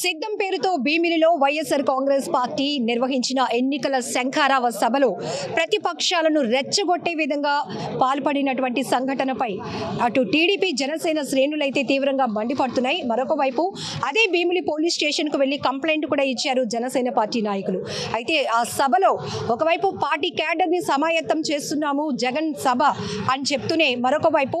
సిద్ధం పేరుతో భీమిలిలో వైఎస్ఆర్ కాంగ్రెస్ పార్టీ నిర్వహించిన ఎన్నికల శంఖారావ సభలో ప్రతిపక్షాలను రెచ్చగొట్టే విధంగా పాల్పడినటువంటి సంఘటనపై అటు టీడీపీ జనసేన శ్రేణులైతే తీవ్రంగా మండిపడుతున్నాయి. మరొక వైపు అదే భీమిలి పోలీస్ స్టేషన్కు వెళ్ళి కంప్లైంట్ కూడా ఇచ్చారు జనసేన పార్టీ నాయకులు. అయితే ఆ సభలో ఒకవైపు పార్టీ క్యాడర్ని సమాయత్తం చేస్తున్నాము జగన్ సభ అని చెప్తూనే మరొక వైపు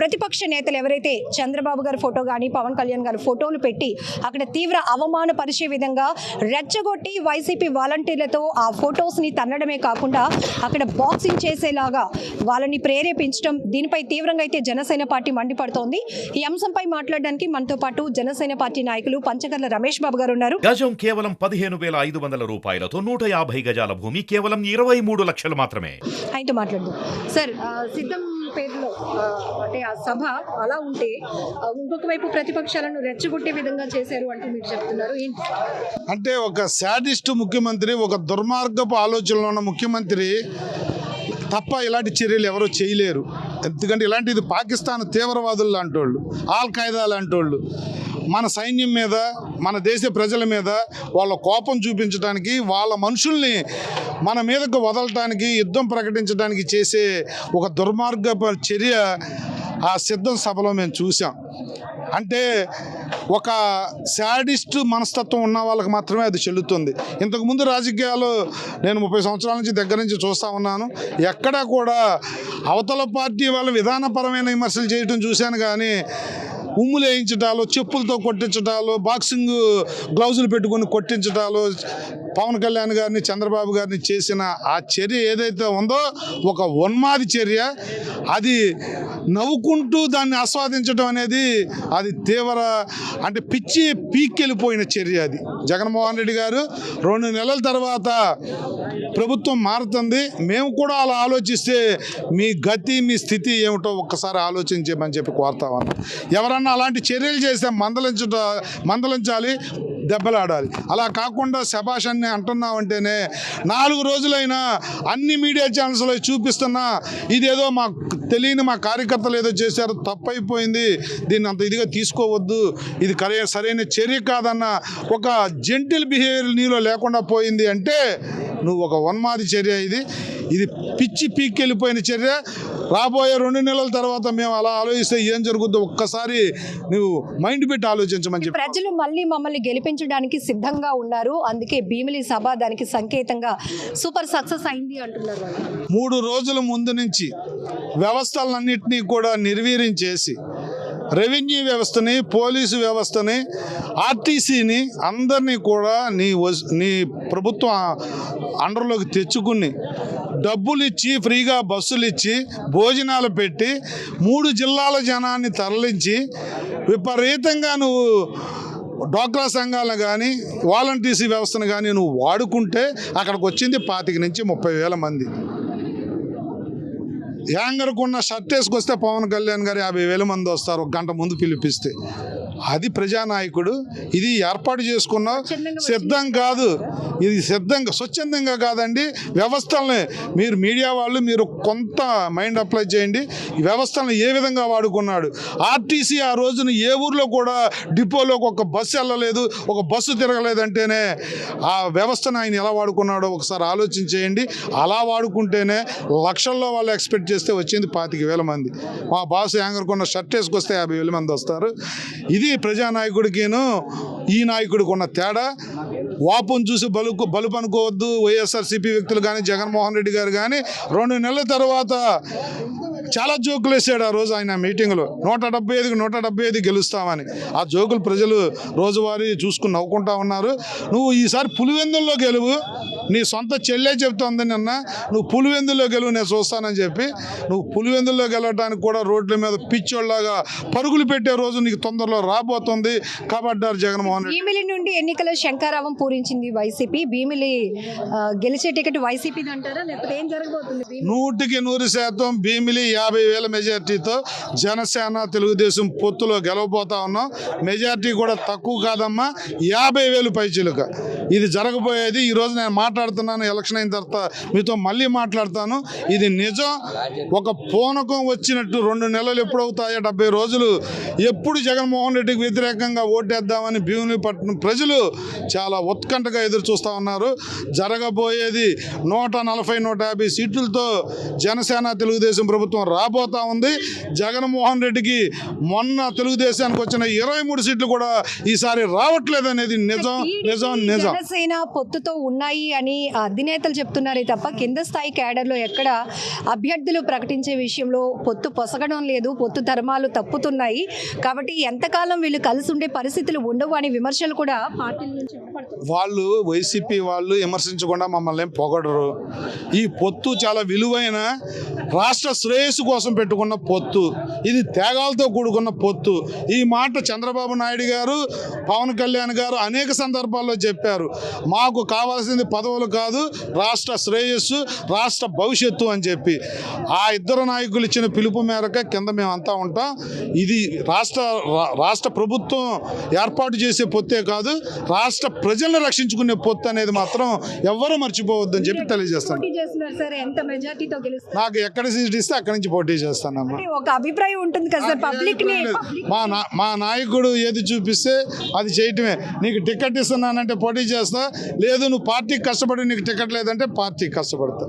ప్రతిపక్ష నేతలు ఎవరైతే చంద్రబాబు గారి ఫోటో కానీ పవన్ కళ్యాణ్ గారి ఫోటోలు పెట్టి అక్కడ తీవ్ర అవమానపరిచే విధంగా రెచ్చగొట్టి వైసీపీ వాలంటీర్లతో ఆ ఫొటోస్ని తన్నడమే కాకుండా అక్కడ బాక్సింగ్ చేసేలాగా వాళ్ళని ప్రేరేపించడం దీనిపై తీవ్రంగా అయితే జనసేన పార్టీ మండిపడుతోంది. ఈ అంశంపై మాట్లాడడానికి మనతో పాటు జనసేన పార్టీ నాయకులు పంచకర్ల రమేష్ బాబు గారు ఉన్నారు. గజం కేవలం పదిహేను వేల ఐదు వందల రూపాయలతో నూట యాభై గజాల భూమి కేవలం ఇరవై మూడు లక్షలు మాత్రమే. ఆయనతో మాట్లాడదాం. సార్ సిద్ధం పేరులో అంటే ఆ సభ అలా ఉంటే ఇంకొక వైపు ప్రతిపక్షాలను రెచ్చగొట్టే విధంగా చేశారు అంటూ మీరు చెప్తున్నారు. అంటే ఒక శాడిస్ట్ ముఖ్యమంత్రి ఒక దుర్మార్గపు ఆలోచనలో ఉన్న ముఖ్యమంత్రి తప్ప ఇలాంటి చర్యలు ఎవరూ చేయలేరు. ఎందుకంటే ఇలాంటిది పాకిస్తాన్ తీవ్రవాదులు లాంటి వాళ్ళు ఆల్ ఖైదా లాంటి వాళ్ళు మన సైన్యం మీద మన దేశ ప్రజల మీద వాళ్ళ కోపం చూపించడానికి వాళ్ళ మనుషుల్ని మన మీదకు వదలటానికి యుద్ధం ప్రకటించడానికి చేసే ఒక దుర్మార్గ చర్య ఆ సిద్ధం సభలో మేము చూసాం అంటే ఒక శాడిస్ట్ మనస్తత్వం ఉన్న వాళ్ళకి మాత్రమే అది చెల్లుతుంది. ఇంతకుముందు రాజకీయాలు నేను ముప్పై సంవత్సరాల నుంచి దగ్గర నుంచి చూస్తూ ఉన్నాను. ఎక్కడా కూడా అవతల పార్టీ వాళ్ళ విధానపరమైన విమర్శలు చేయటం చూశాను కానీ ఉమ్ములు వేయించటాలు చెప్పులతో కొట్టించటాలు బాక్సింగ్ గ్లౌజులు పెట్టుకొని కొట్టించటాలు పవన్ కళ్యాణ్ గారిని చంద్రబాబు గారిని చేసిన ఆ చర్య ఏదైతే ఉందో ఒక ఉన్మాది చర్య. అది నవ్వుకుంటూ దాన్ని ఆస్వాదించడం అనేది అది తీవ్ర అంటే పిచ్చి పీక్కెళ్ళిపోయిన చర్య అది. జగన్మోహన్ రెడ్డి గారు రెండు నెలల తర్వాత ప్రభుత్వం మారుతుంది. మేము కూడా అలా ఆలోచిస్తే మీ గతి మీ స్థితి ఏమిటో ఒక్కసారి ఆలోచించమని చెప్పి కోరుతా ఉన్నాం. ఎవరన్నా అలాంటి చర్యలు చేస్తే మందలించట మందలించాలి. దెబ్బలాడాలి. అలా కాకుండా శభాష్ అని అంటున్నామంటేనే నాలుగు రోజులైనా అన్ని మీడియా ఛానల్స్లో చూపిస్తున్నా ఇదేదో మా తెలియని మా కార్యకర్తలు ఏదో చేశారు తప్పైపోయింది దీన్ని అంత ఇదిగా తీసుకోవద్దు ఇది కరే సరైన చర్య కాదన్న ఒక జెంటిల్ బిహేవియర్ నీలో లేకుండా పోయింది అంటే నువ్వు ఒక ఉన్మాది చర్య ఇది. ఇది పిచ్చి పీక్కెళ్ళిపోయిన చర్య. రాబోయే రెండు నెలల తర్వాత మేము అలా ఆలోచిస్తే ఏం జరుగుద్దో ఒక్కసారి నువ్వు మైండ్ పెట్టి ఆలోచించమని చెప్పి. ప్రజలు మళ్ళీ మమ్మల్ని గెలిపించడానికి సిద్ధంగా ఉన్నారు. అందుకే భీమిలి సభ దానికి సంకేతంగా సూపర్ సక్సెస్ అయింది అంటున్నారు. మూడు రోజుల ముందు నుంచి వ్యవస్థలన్నింటినీ కూడా నిర్వీర్యం చేసి రెవెన్యూ వ్యవస్థని పోలీసు వ్యవస్థని ఆర్టీసీని అందరినీ కూడా నీ వస్- నీ ప్రభుత్వం అండర్లోకి తెచ్చుకుని డబ్బులు ఇచ్చి ఫ్రీగా బస్సులు ఇచ్చి భోజనాలు పెట్టి మూడు జిల్లాల జనాన్ని తరలించి విపరీతంగా నువ్వు డ్వాక్రా సంఘాలను కానీ వాలంటీర్సీ వ్యవస్థను కానీ నువ్వు వాడుకుంటే అక్కడికి వచ్చింది పాతిక నుంచి ముప్పై వేల మంది. యాంగర్కున్న షర్ట్ వేసుకొస్తే పవన్ కళ్యాణ్ గారు యాభై వేల మంది వస్తారు ఒక గంట ముందు పిలిపిస్తే. అది ప్రజానాయకుడు. ఇది ఏర్పాటు చేసుకున్న సిద్ధం కాదు. ఇది సిద్ధంగా స్వచ్ఛందంగా కాదండి. వ్యవస్థల్ని మీరు మీడియా వాళ్ళు మీరు కొంత మైండ్ అప్లై చేయండి. వ్యవస్థలను ఏ విధంగా వాడుకున్నాడు? ఆర్టీసీ ఆ రోజున ఏ ఊర్లో కూడా డిపోలోకి ఒక బస్సు వెళ్ళలేదు ఒక బస్సు తిరగలేదంటేనే ఆ వ్యవస్థను ఆయన ఎలా వాడుకున్నాడో ఒకసారి ఆలోచించేయండి అలా వాడుకుంటేనే లక్షల్లో వాళ్ళు ఎక్స్పెక్ట్ చేస్తే వచ్చింది పాతిక వేల మంది. మా బాస్ యాంగర్ కొన్న షర్ట్ వేసుకొస్తే యాభై వేల మంది వస్తారు. ఇది ప్రజానాయకుడికిను ఈ నాయకుడికి ఉన్న తేడా? వాపును చూసి బలుకు బలుపు అనుకోవద్దు వైఎస్ఆర్సీపీ వ్యక్తులు కానీ జగన్మోహన్ రెడ్డి గారు కానీ రెండు నెలల తర్వాత చాలా జోకులు వేసాడు ఆ రోజు ఆయన మీటింగ్లో. నూట డెబ్బై ఐదుకి నూట డెబ్బై ఐదు గెలుస్తామని. ఆ జోకులు ప్రజలు రోజువారీ చూసుకుని నవ్వుకుంటా ఉన్నారు. నువ్వు ఈసారి పులివెందుల్లో గెలువు? నీ సొంత చెల్లె చెప్తోంది నిన్న. నువ్వు పులివెందుల్లో గెలువు నేను చూస్తానని చెప్పి నువ్వు పులివెందుల్లో గెలవడానికి కూడా రోడ్ల మీద పిచ్చోళ్ళలాగా పరుగులు పెట్టే రోజు నీకు తొందరలో రాబోతుంది. కాబడ్డారు జగన్మోహన్ రెడ్డి. భీమిలి నుండి ఎన్నికల శంకారావం పూరించింది వైసీపీ. భీమిలి గెలిచే టికెట్ వైసీపీ అంటారా? లేకపోతే ఏం జరగబోతుంది? నూటికి నూరు శాతం భీమిలి యాభై వేల మెజార్టీతో జనసేన తెలుగుదేశం పొత్తులో గెలవబోతా ఉన్నాం. మెజార్టీ కూడా తక్కువ కాదమ్మా యాభై వేలు పైచిలుక. ఇది జరగబోయేది. ఈ రోజు నేను మాట్లాడుతున్నాను ఎలక్షన్ అయిన తర్వాత మీతో మళ్ళీ మాట్లాడతాను. ఇది నిజం. ఒక పూనకం వచ్చినట్టు రెండు నెలలు ఎప్పుడు అవుతాయో డెబ్బై రోజులు. ఎప్పుడు జగన్మోహన్ రెడ్డికి వ్యతిరేకంగా ఓటేద్దామని భీమునిపట్నం ప్రజలు చాలా ఉత్కంఠగా ఎదురు చూస్తూ ఉన్నారు. జరగబోయేది నూట నలభై నూట యాభై సీట్లతో జనసేన తెలుగుదేశం ప్రభుత్వం రాబోతా ఉంది. జగన్మోహన్ రెడ్డికి మొన్న తెలుగుదేశానికి వచ్చిన ఇరవై మూడు సీట్లు కూడా ఈసారి రావట్లేదు అనేది నిజం నిజం నిజం. జనసేన పొత్తుతో ఉన్నాయి అని అధినేతలు చెప్తున్నారే తప్ప కింద స్థాయి క్యాడర్లో ఎక్కడ అభ్యర్థులు ప్రకటించే విషయంలో పొత్తు పొసగడం లేదు పొత్తు ధర్మాలు తప్పుతున్నాయి. కాబట్టి ఎంతకాలం వీళ్ళు కలిసి ఉండే పరిస్థితులు ఉండవు అనే విమర్శలు కూడా పార్టీల నుంచి వాళ్ళు వైసీపీ వాళ్ళు విమర్శించకుండా మమ్మల్ని పొగడరు. ఈ పొత్తు చాలా విలువైన రాష్ట్ర శ్రేయస్సు కోసం పెట్టుకున్న పొత్తు. ఇది త్యాగాలతో కూడుకున్న పొత్తు. ఈ మాట చంద్రబాబు నాయుడు గారు పవన్ కళ్యాణ్ గారు అనేక సందర్భాల్లో చెప్పారు. మాకు కావాల్సింది పదవులు కాదు రాష్ట్ర శ్రేయస్సు రాష్ట్ర భవిష్యత్తు అని చెప్పి. ఆ ఇద్దరు నాయకులు ఇచ్చిన పిలుపు మేరకు కింద మేమంతా ఉంటాం. ఇది రాష్ట్ర రాష్ట్ర ప్రభుత్వం ఏర్పాటు చేసే పొత్తే కాదు రాష్ట్ర ప్రజలను రక్షించుకునే పొత్తు అనేది మాత్రం ఎవ్వరూ మర్చిపోవద్దని చెప్పి తెలియజేస్తాను. నాకు ఎక్కడ సీట్ ఇస్తే అక్కడి నుంచి పోటీ చేస్తానమ్మా. ఒక అభిప్రాయం ఉంటుంది కదా సార్ పబ్లిక్ మా నా మా నాయకుడు ఏది చూపిస్తే అది చేయటమే. నీకు టికెట్ ఇస్తున్నానంటే పోటీ చేస్తా లేదు నువ్వు పార్టీకి కష్టపడి నీకు టికెట్ లేదంటే పార్టీకి కష్టపడతా.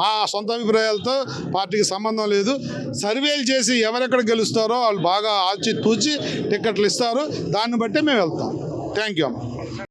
మా సొంత అభిప్రాయాలతో పార్టీకి సంబంధం లేదు. సర్వేలు చేసి ఎవరెక్కడ గెలుస్తారో వాళ్ళు బాగా ఆచి తూచి టికెట్లు ఇస్తారు. దాన్ని బట్టే మేము వెళ్తాం. థ్యాంక్ యూ అమ్మ.